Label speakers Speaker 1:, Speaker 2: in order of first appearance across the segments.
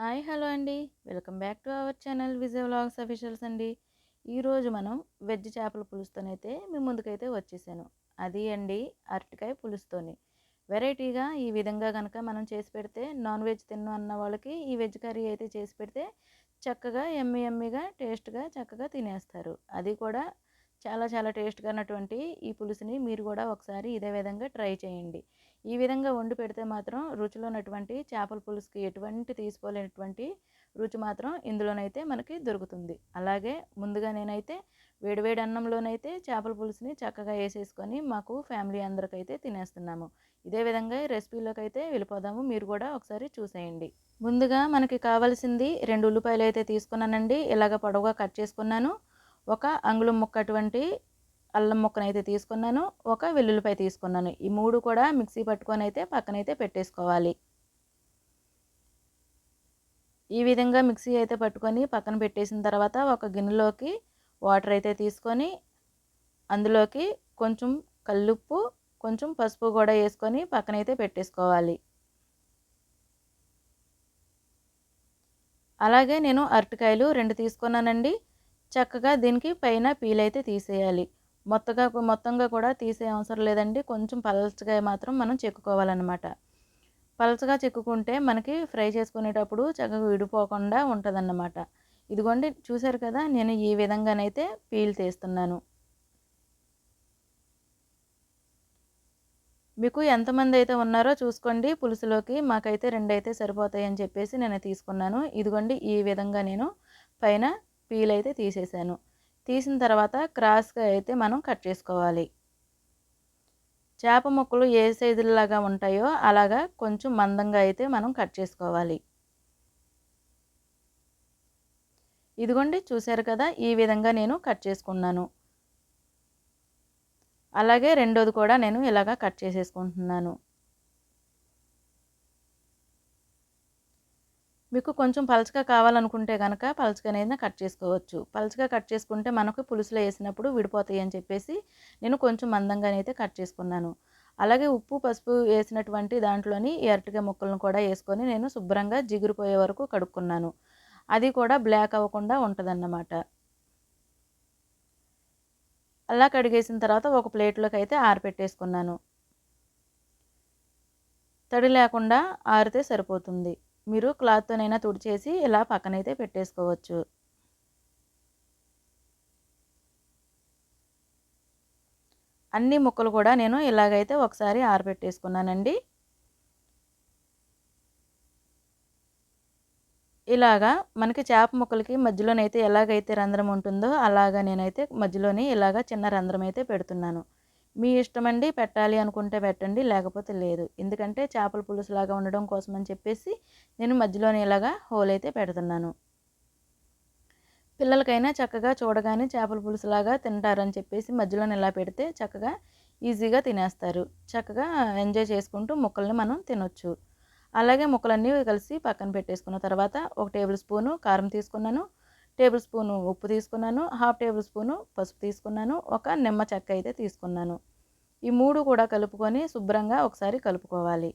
Speaker 1: Hi hello అండి. Welcome back to our channel Vijay vlogs officials అండి. ఈరోజు మనం వెజ్ చేపల పులుసుతోనైతే మీ ముందుకైతే వచ్చేసాను. అది అండి అరటికాయ పులుసుతోని. వెరైటీగా ఈ విధంగా కనుక మనం చేసి పెడితే నాన్ వెజ్ తిన్ను అన్న వాళ్ళకి ఈ వెజ్ కర్రీ అయితే చేసి పెడితే చక్కగా ఎమ్మి ఎమ్మిగా టేస్ట్గా చక్కగా తినేస్తారు. అది కూడా చాలా చాలా టేస్ట్గా ఉన్నటువంటి ఈ పులుసుని మీరు కూడా ఒకసారి ఇదే విధంగా ట్రై చేయండి. ఈ విధంగా వండి పెడితే మాత్రం రుచిలో ఉన్నటువంటి చేపల పులుసుకి ఎటువంటి తీసుకోలేనటువంటి రుచి మాత్రం ఇందులోనైతే మనకి దొరుకుతుంది. అలాగే ముందుగా నేనైతే వేడివేడి అన్నంలోనైతే చేపల పులుసుని చక్కగా వేసేసుకొని మాకు ఫ్యామిలీ అందరికైతే తినేస్తున్నాము. ఇదే విధంగా రెసిపీలోకి అయితే వెళ్ళిపోదాము. మీరు కూడా ఒకసారి చూసేయండి. ముందుగా మనకి కావాల్సింది రెండు ఉల్లిపాయలు అయితే తీసుకున్నానండి. ఇలాగ పొడవుగా కట్ చేసుకున్నాను. ఒక అంగుళం ముక్క అటువంటి అల్లం ముక్కను అయితే తీసుకున్నాను ఒక వెల్లుల్లిపాయ తీసుకున్నాను. ఈ మూడు కూడా మిక్సీ పట్టుకొని అయితే పక్కనైతే పెట్టేసుకోవాలి. ఈ విధంగా మిక్సీ అయితే పట్టుకొని పక్కన పెట్టేసిన తర్వాత ఒక గిన్నెలోకి వాటర్ అయితే తీసుకొని అందులోకి కొంచెం కల్లుప్పు కొంచెం పసుపు కూడా వేసుకొని పక్కనైతే పెట్టేసుకోవాలి. అలాగే నేను అరటికాయలు రెండు తీసుకున్నానండి. చక్కగా దీనికి పైన పీల్ అయితే తీసేయాలి. మొత్తగా మొత్తంగా కూడా తీసే అవసరం లేదండి. కొంచెం పలచగా మాత్రం మనం చెక్కుకోవాలన్నమాట. పలచగా చెక్కుకుంటే మనకి ఫ్రై చేసుకునేటప్పుడు చక్కగా విడిపోకుండా ఉంటుందన్నమాట. ఇదిగోండి చూశారు కదా నేను ఈ విధంగానైతే పీల్ తీస్తున్నాను. మీకు ఎంతమంది అయితే ఉన్నారో చూసుకోండి. పులుసులోకి మాకైతే రెండు అయితే సరిపోతాయి అని చెప్పేసి నేను తీసుకున్నాను. ఇదిగోండి ఈ విధంగా నేను పైన పీల్ అయితే తీసేసాను. తీసిన తర్వాత క్రాస్గా అయితే మనం కట్ చేసుకోవాలి. చేప ముక్కలు ఏ సైజులాగా ఉంటాయో అలాగా కొంచెం మందంగా అయితే మనం కట్ చేసుకోవాలి. ఇదిగోండి చూశారు కదా ఈ విధంగా నేను కట్ చేసుకున్నాను. అలాగే రెండోది కూడా నేను ఇలాగా కట్ చేసేసుకుంటున్నాను. మీకు కొంచెం పలచగా కావాలనుకుంటే కనుక పలచగానైనా కట్ చేసుకోవచ్చు. పలచగా కట్ చేసుకుంటే మనకు పులుసులో వేసినప్పుడు విడిపోతాయి అని చెప్పేసి నేను కొంచెం మందంగానైతే కట్ చేసుకున్నాను. అలాగే ఉప్పు పసుపు వేసినటువంటి దాంట్లోని ఈ అరటికాయ ముక్కలను కూడా వేసుకొని నేను శుభ్రంగా జిగురిపోయే వరకు కడుక్కున్నాను. అది కూడా బ్లాక్ అవ్వకుండా ఉంటుందన్నమాట. అలా కడిగేసిన తర్వాత ఒక ప్లేట్లోకి అయితే ఆరపెట్టేసుకున్నాను. తడి లేకుండా ఆరితే సరిపోతుంది. మీరు క్లాత్తోనైనా తుడిచేసి ఇలా పక్కనైతే పెట్టేసుకోవచ్చు. అన్ని ముక్కలు కూడా నేను ఇలాగైతే ఒకసారి ఆరబెట్టేసుకున్నానండి. ఇలాగా మనకి చేప ముక్కలకి మధ్యలోనైతే ఎలాగైతే రంధ్రం ఉంటుందో అలాగా నేనైతే మధ్యలోనే ఇలాగా చిన్న రంధ్రం అయితే పెడుతున్నాను. మీ ఇష్టమండి పెట్టాలి అనుకుంటే పెట్టండి లేకపోతే లేదు. ఎందుకంటే చేపల పులుసు లాగా ఉండడం కోసం అని చెప్పేసి నేను మధ్యలోనే ఇలాగా హోల్ అయితే పెడుతున్నాను. పిల్లలకైనా చక్కగా చూడగానే చేపల పులుసులాగా తింటారని చెప్పేసి మధ్యలోనే ఇలా పెడితే చక్కగా ఈజీగా తినేస్తారు. చక్కగా ఎంజాయ్ చేసుకుంటూ ముక్కల్ని మనం తినొచ్చు. అలాగే ముక్కలన్నీ కలిసి పక్కన పెట్టేసుకున్న తర్వాత ఒక టేబుల్ స్పూను కారం తీసుకున్నాను. టేబుల్ స్పూను ఉప్పు తీసుకున్నాను హాఫ్ టేబుల్ స్పూను పసుపు తీసుకున్నాను ఒక నిమ్మ చెక్క అయితే తీసుకున్నాను. ఈ మూడు కూడా కలుపుకొని శుభ్రంగా ఒకసారి కలుపుకోవాలి.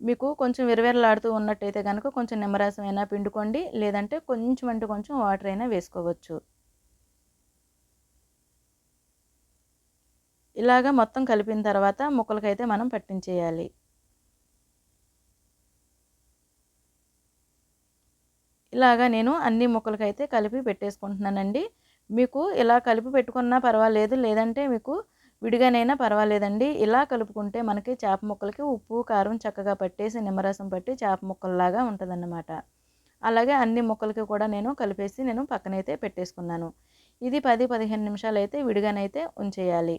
Speaker 1: మీకు కొంచెం విరవేరలాడుతూ ఉన్నట్టయితే కనుక కొంచెం నిమ్మరసం అయినా పిండుకోండి లేదంటే కొంచెం అంటే కొంచెం వాటర్ అయినా వేసుకోవచ్చు. ఇలాగా మొత్తం కలిపిన తర్వాత ముక్కలకైతే మనం పట్టించేయాలి. ఇలాగా నేను అన్ని ముక్కలకైతే కలిపి పెట్టేసుకుంటున్నానండి. మీకు ఇలా కలిపి పెట్టుకున్నా పర్వాలేదు లేదంటే మీకు విడిగానైనా పర్వాలేదండి. ఇలా కలుపుకుంటే మనకి చేప ముక్కలకి ఉప్పు కారం చక్కగా పట్టేసి నిమ్మరసం పట్టి చేప ముక్కల్లాగా ఉంటుందన్నమాట. అలాగే అన్ని ముక్కలకి కూడా నేను కలిపేసి నేను పక్కనైతే పెట్టేసుకున్నాను. ఇది పది పదిహేను నిమిషాలు అయితే విడిగానైతే ఉంచేయాలి.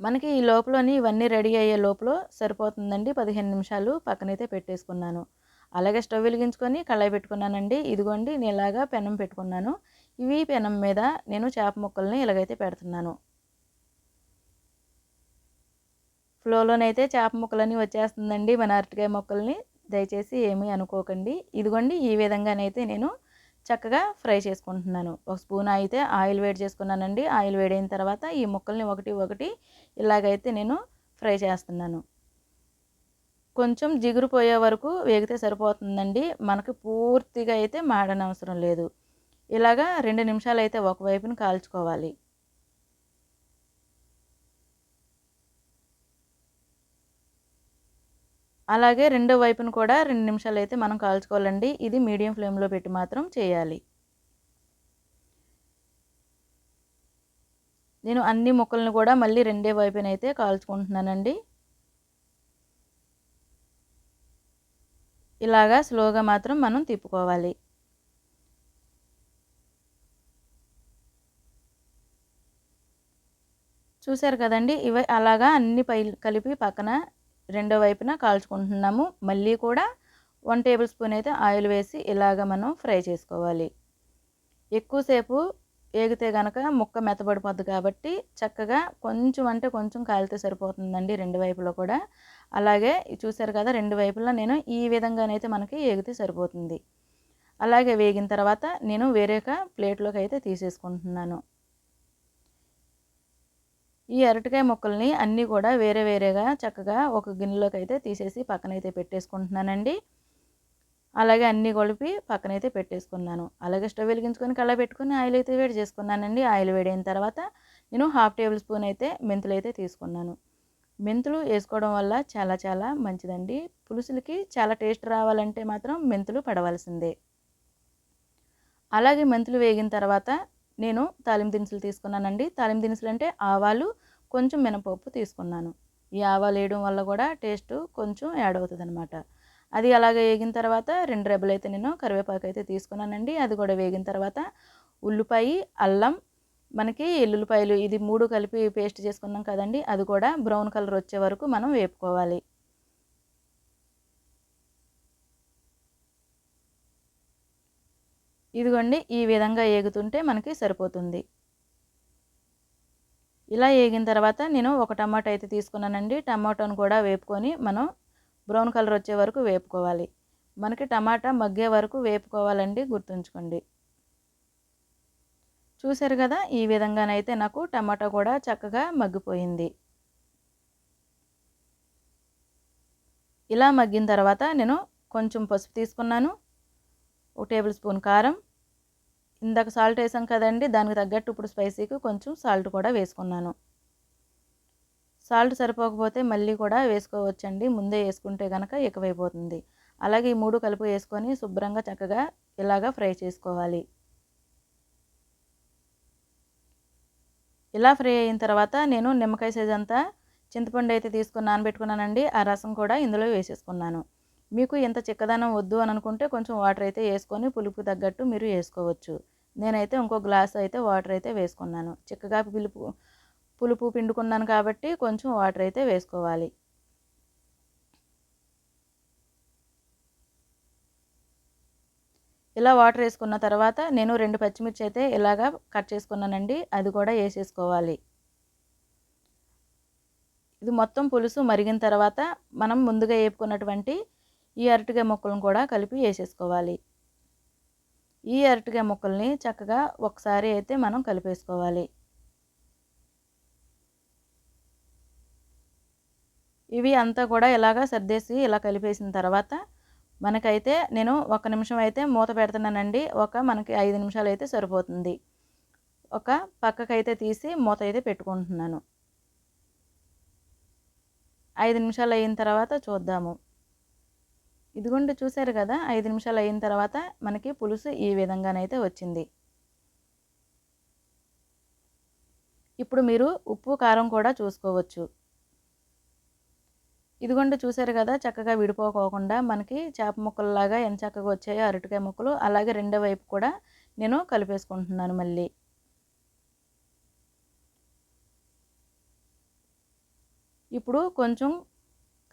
Speaker 1: మనకి ఈ లోపలని ఇవన్నీ రెడీ అయ్యే లోపల సరిపోతుందండి. పదిహేను నిమిషాలు పక్కనైతే పెట్టేసుకున్నాను. అలాగే స్టవ్ వెలిగించుకొని కళాయి పెట్టుకున్నానండి. ఇదిగోండి నేను ఇలాగా పెనం పెట్టుకున్నాను. ఇవి పెనం మీద నేను చేప ముక్కల్ని ఇలాగైతే పెడుతున్నాను. ఫ్లోలోనైతే చేప ముక్కలని వచ్చేస్తుందండి మన అరటికాయ ముక్కల్ని. దయచేసి ఏమీ అనుకోకండి. ఇదిగోండి ఈ విధంగానైతే నేను చక్కగా ఫ్రై చేసుకుంటున్నాను. ఒక స్పూన్ అయితే ఆయిల్ వేడి చేసుకున్నానండి. ఆయిల్ వేడైన తర్వాత ఈ ముక్కల్ని ఒకటి ఒకటి ఇలాగైతే నేను ఫ్రై చేస్తున్నాను. కొంచెం జిగురు పోయే వరకు వేగితే సరిపోతుందండి. మనకి పూర్తిగా అయితే మాడనవసరం లేదు. ఇలాగా రెండు నిమిషాలు అయితే ఒకవైపును కాల్చుకోవాలి. అలాగే రెండో వైపున కూడా రెండు నిమిషాలు అయితే మనం కాల్చుకోవాలండి. ఇది మీడియం ఫ్లేమ్లో పెట్టి మాత్రం చేయాలి. నేను అన్ని ముక్కలను కూడా మళ్ళీ రెండే వైపునైతే కాల్చుకుంటున్నానండి. ఇలాగా స్లోగా మాత్రం మనం తిప్పుకోవాలి. చూసారు కదండి? ఇవి అలాగా అన్ని పై కలిపి పక్కన రెండో వైపున కాల్చుకుంటున్నాము. మళ్ళీ కూడా వన్ టేబుల్ స్పూన్ అయితే ఆయిల్ వేసి ఇలాగ మనం ఫ్రై చేసుకోవాలి. ఎక్కువసేపు ఏగితే కనుక ముక్క మెత్తబడిపోద్ది కాబట్టి చక్కగా కొంచెం అంటే కొంచెం కాలితే సరిపోతుందండి రెండు వైపులో కూడా. అలాగే చూసారు కదా రెండు వైపులా నేను ఈ విధంగానైతే మనకి ఏగితే సరిపోతుంది. అలాగే వేగిన తర్వాత నేను వేరేక ప్లేట్లోకి అయితే తీసేసుకుంటున్నాను. ఈ అరటికాయ ముక్కల్ని అన్నీ కూడా వేరే వేరేగా చక్కగా ఒక గిన్నెలోకి అయితే తీసేసి పక్కనైతే పెట్టేసుకుంటున్నానండి. అలాగే అన్నీ కలిపి పక్కనైతే పెట్టేసుకున్నాను. అలాగే స్టవ్ వెలిగించుకొని కళ్ళ పెట్టుకుని ఆయిల్ అయితే వేడి చేసుకున్నానండి. ఆయిల్ వేడైన తర్వాత నేను హాఫ్ టేబుల్ స్పూన్ అయితే మెంతులు అయితే తీసుకున్నాను. మెంతులు వేసుకోవడం వల్ల చాలా చాలా మంచిదండి. పులుసులకి చాలా టేస్ట్ రావాలంటే మాత్రం మెంతులు పడవలసిందే. అలాగే మెంతులు వేగిన తర్వాత నేను తాలింపు దినుసులు తీసుకున్నానండి. తాలింపు దినుసులు అంటే ఆవాలు కొంచెం మినపప్పు తీసుకున్నాను. ఈ ఆవాలు వేయడం వల్ల కూడా టేస్ట్ కొంచెం యాడ్ అవుతుంది అనమాట అది అలాగే వేగిన తర్వాత రెండు రెబ్బలు అయితే నేను కరివేపాకు అయితే తీసుకున్నానండి. అది కూడా వేగిన తర్వాత ఉల్లిపాయ అల్లం మనకి ఎల్లుల్లిపాయలు ఇది మూడు కలిపి పేస్ట్ చేసుకున్నాం కదండి అది కూడా బ్రౌన్ కలర్ వచ్చే వరకు మనం వేపుకోవాలి. ఇదిగోండి ఈ విధంగా ఏగుతుంటే మనకి సరిపోతుంది. ఇలా వేగిన తర్వాత నేను ఒక టమాటా అయితే తీసుకున్నానండి. టమాటాను కూడా వేపుకొని మనం బ్రౌన్ కలర్ వచ్చే వరకు వేపుకోవాలి. మనకి టమాటా మగ్గే వరకు వేపుకోవాలండి గుర్తుంచుకోండి. చూశారు కదా ఈ విధంగానైతే నాకు టమాటా కూడా చక్కగా మగ్గిపోయింది. ఇలా మగ్గిన తర్వాత నేను కొంచెం పసుపు తీసుకున్నాను. ఒక టేబుల్ స్పూన్ కారం. ఇందాక సాల్ట్ వేసాం కదండి దానికి తగ్గట్టు ఇప్పుడు స్పైసీకి కొంచెం సాల్ట్ కూడా వేసుకున్నాను. సాల్ట్ సరిపోకపోతే మళ్ళీ కూడా వేసుకోవచ్చండి. ముందే వేసుకుంటే కనుక ఎక్కువైపోతుంది. అలాగే ఈ మూడు కలుపు వేసుకొని శుభ్రంగా చక్కగా ఇలాగా ఫ్రై చేసుకోవాలి. ఇలా ఫ్రై అయిన తర్వాత నేను నిమ్మకాయ సైజ్ అంతా చింతపండు అయితే తీసుకుని నానబెట్టుకున్నానండి. ఆ రసం కూడా ఇందులో వేసేసుకున్నాను. మీకు ఇంత చిక్కదనం వద్దు అని అనుకుంటే కొంచెం వాటర్ అయితే వేసుకొని పులుపు తగ్గట్టు మీరు వేసుకోవచ్చు. నేనైతే ఇంకో గ్లాస్ అయితే వాటర్ అయితే వేసుకున్నాను. చిక్కగా పులుపు పులుపు పిండుకున్నాను కాబట్టి కొంచెం వాటర్ అయితే వేసుకోవాలి. ఇలా వాటర్ వేసుకున్న తర్వాత నేను రెండు పచ్చిమిర్చి అయితే ఇలాగా కట్ చేసుకున్నానండి. అది కూడా వేసేసుకోవాలి. ఇది మొత్తం పులుసు మరిగిన తర్వాత మనం ముందుగా వేపుకున్నటువంటి ఈ అరటికాయ ముక్కలను కూడా కలిపి వేసేసుకోవాలి. ఈ అరటికాయ ముక్కల్ని చక్కగా ఒకసారి అయితే మనం కలిపేసుకోవాలి. ఇవి అంతా కూడా ఇలాగా సర్దేసి ఇలా కలిపేసిన తర్వాత మనకైతే నేను ఒక నిమిషం అయితే మూత పెడుతున్నానండి. ఒక మనకి ఐదు నిమిషాలు అయితే సరిపోతుంది. ఒక పక్కకైతే తీసి మూత అయితే పెట్టుకుంటున్నాను. ఐదు నిమిషాలు అయిన తర్వాత చూద్దాము. ఇదిగోండి చూశారు కదా ఐదు నిమిషాలు అయిన తర్వాత మనకి పులుసు ఈ విధంగానైతే వచ్చింది. ఇప్పుడు మీరు ఉప్పు కారం కూడా చూసుకోవచ్చు. ఇదిగోండి చూసారు కదా చక్కగా విడిపోకోకుండా మనకి చేప ముక్కల్లాగా ఎంత చక్కగా వచ్చాయో అరటికాయ ముక్కలు అలాగే రెండో వైపు కూడా నేను కలిపేసుకుంటున్నాను మళ్ళీ. ఇప్పుడు కొంచెం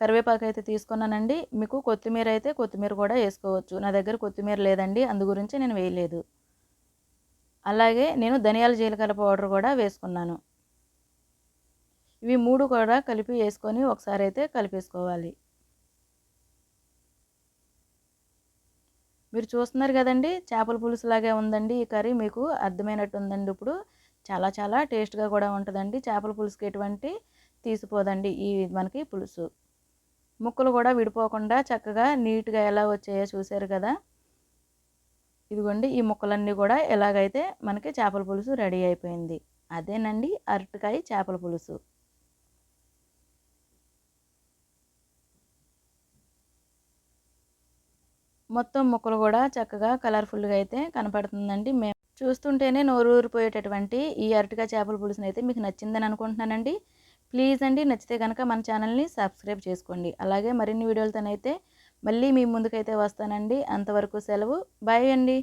Speaker 1: కరివేపాకు అయితే తీసుకున్నానండి. మీకు కొత్తిమీర అయితే కొత్తిమీర కూడా వేసుకోవచ్చు. నా దగ్గర కొత్తిమీర లేదండి అందు గురించి నేను వేయలేదు. అలాగే నేను ధనియాల జీలకర్ర పౌడర్ కూడా వేసుకున్నాను. ఇవి మూడు కూడా కలిపి వేసుకొని ఒకసారి అయితే కలిపేసుకోవాలి. మీరు చూస్తున్నారు కదండి చేపల పులుసు లాగే ఉందండి ఈ కర్రీ. మీకు అర్థమైనట్టు ఉందండి ఇప్పుడు. చాలా చాలా టేస్ట్గా కూడా ఉంటుందండి. చేపల పులుసుకి ఎటువంటి తీసిపోదండి ఈ మనకి పులుసు. ముక్కలు కూడా విడిపోకుండా చక్కగా నీట్గా ఎలా వచ్చాయో చూశారు కదా. ఇదిగోండి ఈ ముక్కలన్నీ కూడా ఎలాగైతే మనకి చేపల పులుసు రెడీ అయిపోయింది. అదేనండి అరటికాయ చేపల పులుసు. మొత్తం ముక్కలు కూడా చక్కగా కలర్ఫుల్గా అయితే కనపడుతుందండి. మేము చూస్తుంటేనే నోరు ఊరిపోయేటటువంటి ఈ అరటికాయ చేపల పులుసుని అయితే మీకు నచ్చిందని అనుకుంటున్నానండి. ప్లీజ్ అండి నచ్చితే కనుక మన ఛానల్ని సబ్స్క్రైబ్ చేసుకోండి. అలాగే మరిన్ని వీడియోలతోనైతే మళ్ళీ మీ ముందుకైతే వస్తానండి. అంతవరకు సెలవు. బాయ్ అండి.